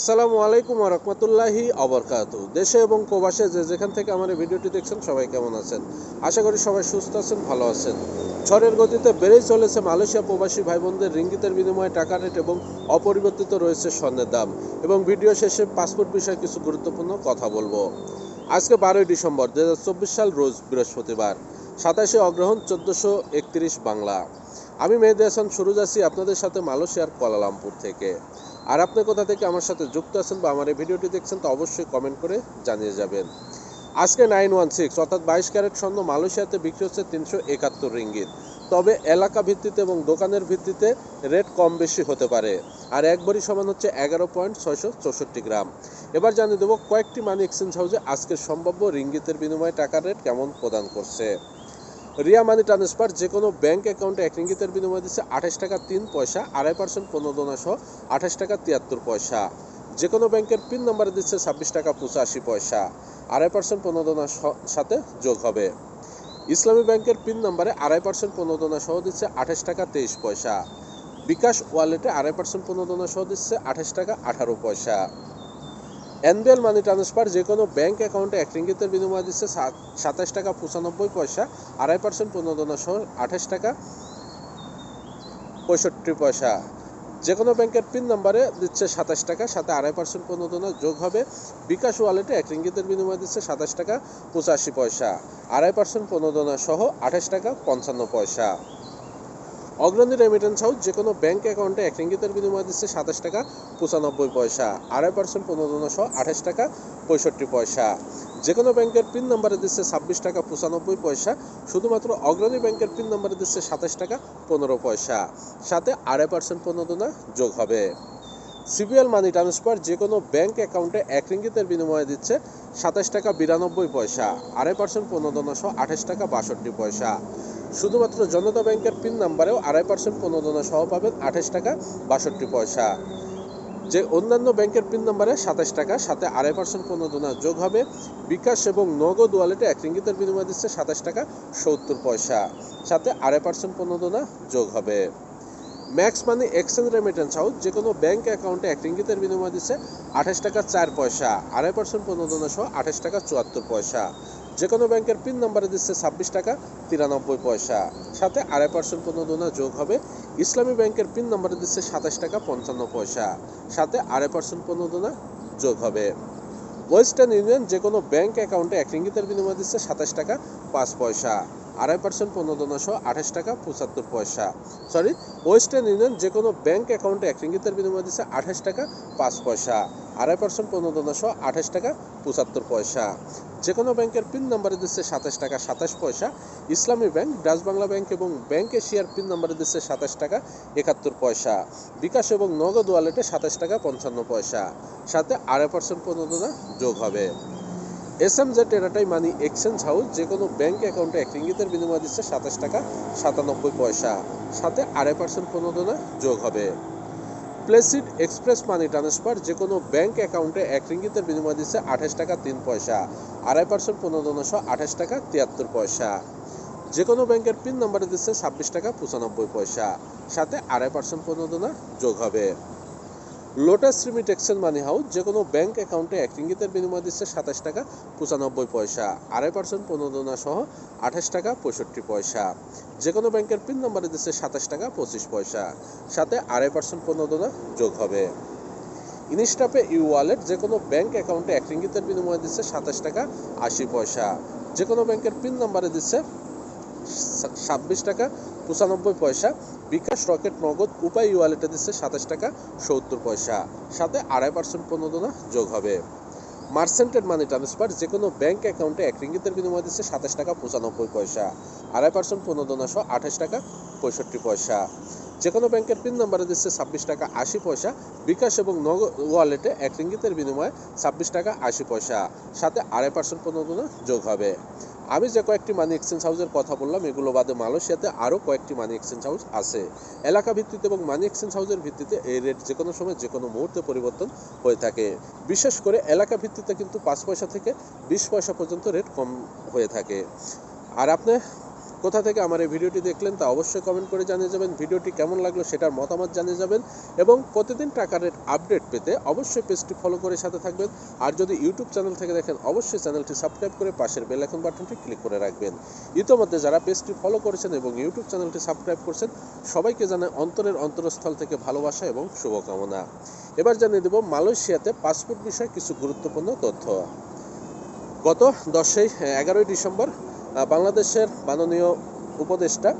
আসসালামু আলাইকুম রহমতুল্লাহি অবরকাত দেশে এবং প্রবাসে যে যেখান থেকে আমার এই ভিডিওটি দেখছেন, সবাই কেমন আছেন? আশা করি সবাই সুস্থ আছেন, ভালো আছেন। ঝড়ের গতিতে বেড়েই চলেছে মালয়েশিয়া প্রবাসী ভাই বোনদের রিঙ্গিতের বিনিময়ে টাকা রেট এবং অপরিবর্তিত রয়েছে স্বর্ণের দাম এবং ভিডিও শেষে পাসপোর্ট বিষয়ে কিছু গুরুত্বপূর্ণ কথা বলব। আজকে বারোই ডিসেম্বর দু হাজার চব্বিশ সাল, রোজ বৃহস্পতিবার, সাতাশে অগ্রহণ চোদ্দোশো একত্রিশ বাংলা। আমি মেহেদি হাসান সুরুজ আছি আপনাদের সাথে মালয়েশিয়ার কোয়ালালামপুর থেকে। আর আপনি কোথা থেকে আমার সাথে যুক্ত আছেন বা আমার এই ভিডিওটি দেখছেন তা অবশ্যই কমেন্ট করে জানিয়ে যাবেন। আজকে নাইন ওয়ান সিক্স অর্থাৎ বাইশ ক্যারেট স্বর্ণ মালয়েশিয়াতে বিক্রি হচ্ছে তিনশো একাত্তর রিঙ্গিত। তবে এলাকা ভিত্তিতে এবং দোকানের ভিত্তিতে রেট কম বেশি হতে পারে। আর এক ভরি সমান হচ্ছে এগারো পয়েন্ট ছয়শো চৌষট্টি গ্রাম। এবার জানিয়ে দেবো কয়েকটি মানি এক্সচেঞ্জ হাউসে আজকের সম্ভাব্য রিঙ্গিতের বিনিময়ে টাকার রেট কেমন প্রদান করছে। রিয়া মানি ট্রান্সফার যে কোনো ব্যাংক অ্যাকাউন্টে এক রিঙ্গিতের বিনিময়ে দিচ্ছে আঠাশ টাকা তিন পয়সা, আড়াই পার্সেন্ট প্রণোদনা সহ আঠাশ টাকা তিয়াত্তর পয়সা। যে কোনো ব্যাংকের পিন নাম্বারে দিচ্ছে ছাব্বিশ টাকা পঁচাশি পয়সা, আড়াই পার্সেন্ট প্রণোদনার সাথে যোগ হবে। ইসলামী ব্যাংকের পিন নাম্বারে আড়াই পার্সেন্ট প্রণোদনা সহ দিচ্ছে আঠাশ টাকা তেইশ পয়সা। বিকাশ ওয়ালেটে আড়াই পার্সেন্ট প্রণোদনা সহ দিচ্ছে আঠাশ টাকা আঠারো পয়সা। এনবিএল মানি ট্রান্সফার যে কোনো ব্যাংক অ্যাকাউন্টে এক রিঙ্গিতের বিনিময় দিচ্ছে সাত- সাতাশ টাকা পঁচানব্বই পয়সা, আড়াই পার্সেন্ট প্রণোদনা সহ আঠাশ টাকা পঁয়ষট্টি পয়সা। যে কোনো ব্যাংকের পিন নাম্বারে দিচ্ছে সাতাশ টাকা, সাথে আড়াই পার্সেন্ট প্রণোদনা যোগ হবে। বিকাশ ওয়ালেটে এক রিঙ্গিতের বিনিময়ে দিচ্ছে সাতাশ টাকা পঁচাশি পয়সা, আড়াই পার্সেন্ট প্রণোদনা সহ আঠাশ টাকা পঞ্চান্ন পয়সা। অগ্রণী রেমিটেন্স হাউস যে কোনো ব্যাংক অ্যাকাউন্টে এক রিঙ্গিতের বিনিময় দিচ্ছে সাতাশ টাকা পঁচানব্বই পয়সা। আড়াই পার্সেন্ট প্রণোদনা সহ আঠাশ টাকা পঁয়ষট্টি পয়সা। যে কোনো ব্যাংকের পিন নাম্বারে দিচ্ছে ছাব্বিশ টাকা পঁচানব্বই পয়সা, শুধুমাত্র অগ্রণী ব্যাংকের পিন নাম্বারে দিচ্ছে সাতাশ টাকা পনেরো পয়সা। সাথে আড়াই পার্সেন্ট প্রণোদনা যোগ হবে। সিবিএল মানি ট্রান্সফার যে কোনো ব্যাংক অ্যাকাউন্টে এক রিঙ্গিতের বিনিময়ে দিচ্ছে সাতাশ টাকা বিরানব্বই পয়সা আড়াই পার্সেন্ট প্রণোদনা সহ আঠাশ টাকা বাষট্টি পয়সা। শুধুমাত্র জনতা ব্যাংকের পিন নাম্বারেও আড়াই পার্সেন্ট প্রণোদনা সহ পাবেন আঠাশ টাকা বাষট্টি পয়সা। যে অন্যান্য ব্যাংকের পিন নাম্বারে সাতাশ টাকা, সাথে আড়াই পার্সেন্ট প্রণোদনা যোগ হবে। বিকাশ এবং নগদ ওয়ালেটে এক রিঙ্গিতের বিনিময়ে দিচ্ছে সাতাশ টাকা সত্তর পয়সা, সাথে আড়াই পার্সেন্ট প্রণোদনা যোগ হবে। Max money exchange remittance house, যে কোনো ব্যাংক অ্যাকাউন্টে এক রিঙ্গিতের বিনিময়ে দিচ্ছে আঠাশ টাকা চার পয়সা, আড়াই পার্সেন্ট প্রণোদনা সহ আঠাশ টাকা চুয়াত্তর পয়সা। যে কোনো ব্যাংকের পিন নাম্বারে দিচ্ছে ছাব্বিশ টাকা তিরানব্বই পয়সা। সাথে আড়াই পার্সেন্ট প্রণোদনা যোগ হবে। ইসলামী ব্যাংকের পিন নাম্বারে দিচ্ছে সাতাশ টাকা পঞ্চান্ন পয়সা। সাথে আড়াই পার্সেন্ট প্রণোদনা যোগ হবে। ওয়েস্টার্ন ইউনিয়ন যে কোনো ব্যাংক অ্যাকাউন্টে এক রিঙ্গিতের বিনিময় দিচ্ছে সাতাশ টাকা পাঁচ পয়সা। আড়াই পার্সেন্ট প্রণোদনা সহ আঠাশ টাকা পঁচাত্তর পয়সা। সরি ওয়েস্টার্ন ইউনিয়ন যে কোনো ব্যাংক অ্যাকাউন্টে এক রিঙ্গিতের বিনিময়ে দিচ্ছে আঠাশ টাকা পাঁচ পয়সা। আড়াই পার্সেন্ট প্রণোদনা সহ আঠাশ টাকা পঁচাত্তর পয়সা। যে কোনো ব্যাংকের পিন নাম্বারে দিচ্ছে সাতাশ টাকা সাতাশ পয়সা। Islami bank Dutch Bangla bank এবং ব্যাংক এশিয়ার পিন নাম্বারে দিচ্ছে সাতাশ টাকা একাত্তর পয়সা। বিকাশ এবং নগদ ওয়ালেটে সাতাশ টাকা পঞ্চান্ন পয়সা। সাথে আড়াই পার্সেন্ট প্রণোদনা যোগ হবে। এস এম জে টেরাটাই মানি এক্সচেঞ্জ হাউস, যে কোনো ব্যাংক অ্যাকাউন্টে এক রিঙ্গিতের বিনিময় দিচ্ছে সাতাশ টাকা সাতানব্বই পয়সা। সাথে আড়াই পার্সেন্ট প্রণোদনা যোগ হবে। প্লেসিড এক্সপ্রেস মানি ট্রান্সফার, যে কোনো ব্যাংক অ্যাকাউন্টে এক রিঙ্গিতের বিনিময় দিচ্ছে আঠাশ টাকা তিন পয়সা, আড়াই পার্সেন্ট প্রণোদনা সহ আঠাশ টাকা তিয়াত্তর পয়সা। যে কোনো ব্যাংকের পিন নাম্বারে দিচ্ছে ছাব্বিশ টাকা পঁচানব্বই পয়সা, সাথে আড়াই পার্সেন্ট প্রণোদনা যোগ হবে। Lotus remit exchange money house যে কোনো ব্যাংক অ্যাকাউন্টে এক রিঙ্গিতের বিনিময় দিচ্ছে সাতাশ টাকা পঁচানব্বই পয়সা, আড়াই পার্সেন্ট প্রণোদনা সহ আঠাশ টাকা পঁয়ষট্টি পয়সা। যে কোনো ব্যাংকের পিন নাম্বারে দিচ্ছে সাতাশ টাকা পঁচিশ পয়সা, সাথে আড়াই পার্সেন্ট প্রণোদনা যোগ হবে। ইনস্টাপে ইউ ওয়ালেট যে কোনো ব্যাংক অ্যাকাউন্টে এক রিঙ্গিতের বিনিময়ে দিচ্ছে সাতাশ টাকা আশি পয়সা। যে কোনো ব্যাংকের পিন নাম্বারে দিচ্ছে ছাব্বিশ টাকা পঁচানব্বই পয়সা বিকাশ রকেট নগদ উপায় ওয়ালেটে দিচ্ছে সাতাশ টাকা সত্তর পয়সা। সাথে আড়াই পার্সেন্ট প্রণোদনা যোগ হবে। মার্সেন্টেড মানি ট্রান্সফার যে কোনো ব্যাংক অ্যাকাউন্টে এক রিঙ্গিতের বিনিময় দিচ্ছে সাতাশ টাকা পঁচানব্বই পয়সা। আড়াই পার্সেন্ট প্রণোদনা সহ আঠাশ টাকা পঁয়ষট্টি পয়সা। যে কোনো ব্যাংকের পিন নাম্বারে দিচ্ছে ছাব্বিশ টাকা আশি পয়সা। বিকাশ এবং নগদ ওয়ালেটে এক রিঙ্গিতের বিনিময়ে ছাব্বিশ টাকা আশি পয়সা। সাথে আড়াই পার্সেন্ট প্রণোদনা যোগ হবে। আমি যে কয়েকটি মানি এক্সচেঞ্জ হাউসের কথা বললাম, এগুলো বাদে মালয়েশিয়াতে আরও কয়েকটি মানি এক্সচেঞ্জ হাউস আছে। এলাকা ভিত্তিতে এবং মানি এক্সচেঞ্জ হাউসের ভিত্তিতে এই রেট যে কোনো সময়, যে কোনো মুহূর্তে পরিবর্তন হয়ে থাকে। বিশেষ করে এলাকা ভিত্তিতে কিন্তু পাঁচ পয়সা থেকে বিশ পয়সা পর্যন্ত রেট কম হয়ে থাকে। আর আপনি কোথা থেকে আমার এই ভিডিওটি দেখলেন তা অবশ্যই কমেন্ট করে জানিয়ে যাবেন। ভিডিওটি কেমন লাগল সেটার মতামত জানিয়ে যাবেন এবং প্রতিদিন টাকার আপডেট পেতে অবশ্যই পেজটি ফলো করে সাথে থাকবেন। আর যদি ইউটিউব চ্যানেল থেকে দেখেন, অবশ্যই চ্যানেলটি সাবস্ক্রাইব করে পাশের বেল আইকন বাটনটি ক্লিক করে রাখবেন। ইতোমধ্যে যারা পেজটি ফলো করেছেন এবং ইউটিউব চ্যানেলটি সাবস্ক্রাইব করছেন, সবাইকে জানাই অন্তরের অন্তরস্থল থেকে ভালোবাসা এবং শুভকামনা। এবার জানিয়ে দেব মালয়েশিয়াতে পাসপোর্ট বিষয়ে কিছু গুরুত্বপূর্ণ তথ্য। গত দশই, এগারোই ডিসেম্বর বাংলাদেশের মাননীয় উপদেষ্টা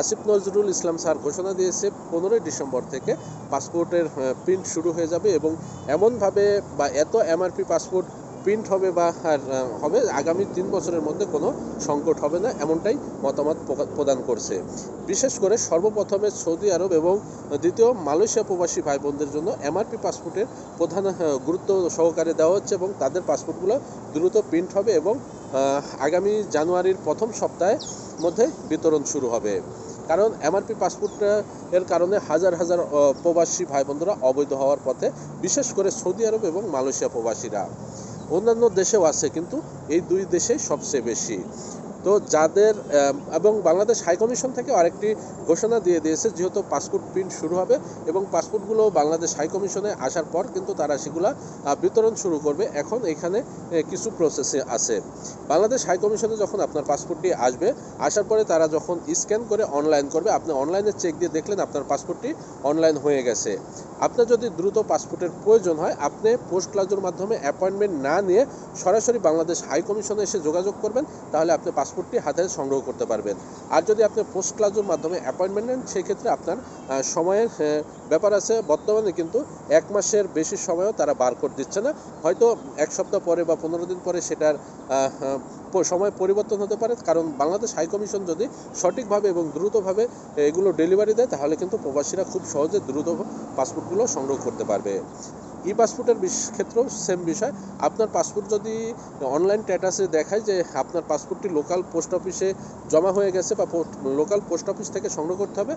আসিফ নজরুল ইসলাম স্যার ঘোষণা দিয়েছে, পনেরোই ডিসেম্বর থেকে পাসপোর্টের প্রিন্ট শুরু হয়ে যাবে এবং এমনভাবে বা এত এমআরপি পাসপোর্ট প্রিন্ট হবে বা হবে, আগামী তিন বছরের মধ্যে কোনো সংকট হবে না, এমনটাই মতামত প্রদান করছে। বিশেষ করে সর্বপ্রথমে সৌদি আরব এবং দ্বিতীয় মালয়েশিয়া প্রবাসী ভাই বোনদের জন্য এমআরপি পাসপোর্টের প্রধান গুরুত্ব সহকারে দেওয়া হচ্ছে এবং তাদের পাসপোর্টগুলো দ্রুত প্রিন্ট হবে এবং আগামী জানুয়ারির প্রথম সপ্তাহে মধ্যে বিতরণ শুরু হবে। কারণ এমআরপি পাসপোর্ট এর কারণে হাজার হাজার প্রবাসী ভাই বোনরা অবৈধ হওয়ার পথে, বিশেষ করে সৌদি আরব এবং মালয়েশিয়া প্রবাসীরা। অন্যান্য দেশেও আছে, কিন্তু এই দুই দেশে সবচেয়ে বেশি। তো যাদের এবং বাংলাদেশ হাইকমিশন থেকে আরেকটি ঘোষণা দিয়ে দিয়েছে, যেহেতু পাসপোর্ট প্রিন্ট শুরু হবে এবং পাসপোর্টগুলো বাংলাদেশ হাইকমিশনে আসার পর কিন্তু তারা সেগুলা বিতরণ শুরু করবে। এখন এখানে কিছু প্রসেসে আছে। বাংলাদেশ হাইকমিশনে যখন আপনার পাসপোর্টটি আসবে, আসার পরে তারা যখন স্ক্যান করে অনলাইন করবে, আপনি অনলাইনে চেক দিয়ে দেখলেন আপনার পাসপোর্টটি অনলাইন হয়ে গেছে। আপনার যদি দ্রুত পাসপোর্টের প্রয়োজন হয়, আপনি পোস্ট ক্লাজের মাধ্যমে অ্যাপয়েন্টমেন্ট না নিয়ে সরাসরি বাংলাদেশ হাই কমিশনে এসে যোগাযোগ করবেন, তাহলে আপনি পাসপোর্টটি হাতে সংগ্রহ করতে পারবেন। আর যদি আপনি পোস্ট ক্লাজের মাধ্যমে অ্যাপয়েন্টমেন্ট নেন, সেক্ষেত্রে আপনার সময়ের ব্যাপার আছে। বর্তমানে কিন্তু এক মাসের বেশি সময়ও তারা বার করে দিচ্ছে না। হয়তো এক সপ্তাহ পরে বা পনেরো দিন পরে সেটার সময় পরিবর্তন হতে পারে। কারণ বাংলাদেশ হাই কমিশন যদি সঠিকভাবে এবং দ্রুতভাবে, এগুলো ডেলিভারি দেয়, তাহলে কিন্তু প্রবাসীরা খুব সহজে দ্রুত পাসপোর্টগুলো সংগ্রহ করতে পারবে। ই পাসপোর্টের ক্ষেত্রেও সেম বিষয়। আপনার পাসপোর্ট যদি অনলাইন স্ট্যাটাসে দেখায় যে আপনার পাসপোর্টটি লোকাল পোস্ট অফিসে জমা হয়ে গেছে বা লোকাল পোস্ট অফিস থেকে সংগ্রহ করতে হবে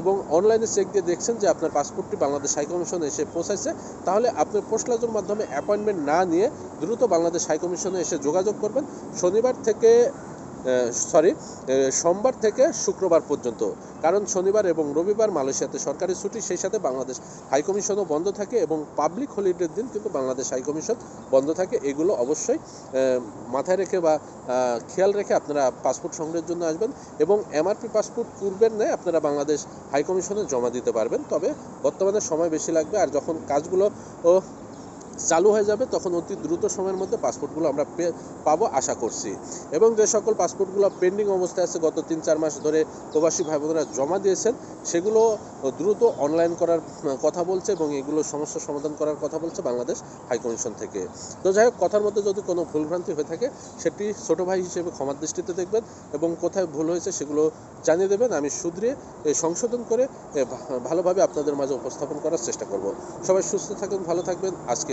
এবং অনলাইনে চেক দিয়ে দেখছেন যে আপনার পাসপোর্টটি বাংলাদেশ হাই কমিশনে এসে পৌঁছাইছে, তাহলে আপনি পোস্ট লাজের মাধ্যমে অ্যাপয়েন্টমেন্ট না নিয়ে দ্রুত বাংলাদেশ হাই কমিশনে এসে যোগাযোগ করবেন। শনিবার থেকে সরি সোমবার থেকে শুক্রবার পর্যন্ত। কারণ শনিবার এবং রবিবার মালয়েশিয়াতে সরকারি ছুটি, সেই সাথে বাংলাদেশ হাইকমিশনও বন্ধ থাকে এবং পাবলিক হলিডের দিন কিন্তু বাংলাদেশ হাইকমিশন বন্ধ থাকে। এগুলো অবশ্যই মাথায় রেখে বা খেয়াল রেখে আপনারা পাসপোর্ট সংগ্রহের জন্য আসবেন এবং এমআরপি পাসপোর্ট পূর্বের নেয় আপনারা বাংলাদেশ হাইকমিশনে জমা দিতে পারবেন। তবে বর্তমানে সময় বেশি লাগবে আর যখন কাজগুলো চালু হয়ে যাবে, তখন অতি দ্রুত সময়ের মধ্যে পাসপোর্টগুলো আমরা পাবো আশা করছি। এবং যে সকল পাসপোর্টগুলো পেন্ডিং অবস্থায় আছে, গত তিন চার মাস ধরে প্রবাসী ভাই বোনেরা জমা দিয়েছেন, সেগুলো দ্রুত অনলাইন করার কথা বলছে এবং এগুলো সমস্যা সমাধান করার কথা বলছে বাংলাদেশ হাইকমিশন থেকে। তো যাই হোক, কথার মধ্যে যদি কোনো ভুলভ্রান্তি হয়ে থাকে, সেটি ছোট ভাই হিসেবে ক্ষমার দৃষ্টিতে দেখবেন এবং কোথায় ভুল হয়েছে সেগুলো জানিয়ে দেবেন। আমি শুধরে সংশোধন করে ভালোভাবে আপনাদের মাঝে উপস্থাপন করার চেষ্টা করব। সবাই সুস্থ থাকুন, ভালো থাকবেন। আজকে